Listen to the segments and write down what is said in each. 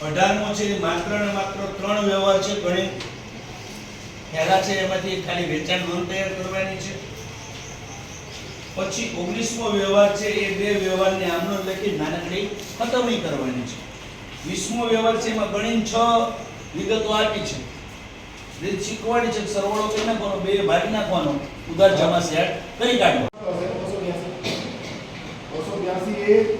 અઢારમો છે, માત્ર ને માત્ર ત્રણ વ્યવહાર છે ગણી પહેલા છે એમાંથી ખાલી વેચાણ નોંધ તૈયાર કરવાની છે. પછી ઓગણીસમો વ્યવહાર છે, એ બે વ્યવહારને આમનો લખી નાનકડી ખતમણી કરવાની છે. વીસમો વ્યવહાર છે, એમાં ગણીને છ વિગતો આપી છે. રીત શીખવાડી છે, સરવાળો કરી નાખવાનો, બે ભાગી નાખવાનો. ઉધાર જમા સેટ કરી કાઢવાનો. બસો બ્યાસી એ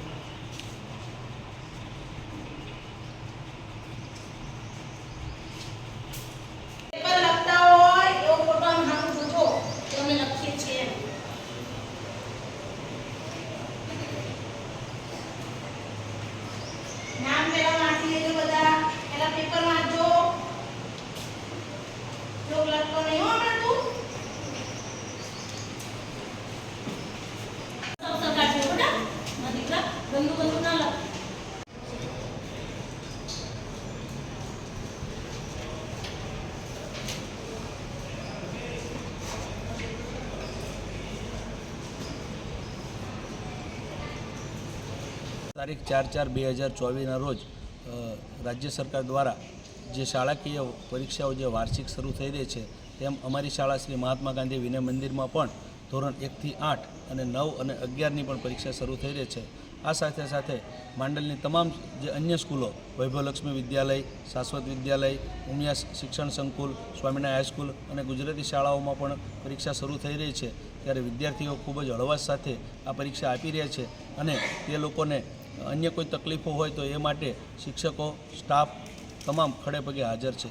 તારીખ ચાર ચાર બે હજાર ચોવીસના રોજ રાજ્ય સરકાર દ્વારા જે શાળાકીય પરીક્ષાઓ જે વાર્ષિક શરૂ થઈ રહી છે, તેમ અમારી શાળા શ્રી મહાત્મા ગાંધી વિનય મંદિરમાં પણ ધોરણ એકથી આઠ અને નવ અને અગિયારની પણ પરીક્ષા શરૂ થઈ રહી છે. આ સાથે સાથે માંડલની તમામ જે અન્ય સ્કૂલો, વૈભવલક્ષ્મી વિદ્યાલય, શાશ્વત વિદ્યાલય, ઉમિયા શિક્ષણ સંકુલ, સ્વામિનારાયણ હાઈસ્કૂલ અને ગુજરાતી શાળાઓમાં પણ પરીક્ષા શરૂ થઈ રહી છે. ત્યારે વિદ્યાર્થીઓ ખૂબ જ હળવાશ સાથે આ પરીક્ષા આપી રહ્યા છે અને તે લોકોને અન્ય કોઈ તકલીફો હોય તો એ માટે શિક્ષકો સ્ટાફ તમામ ખડેપગે હાજર છે.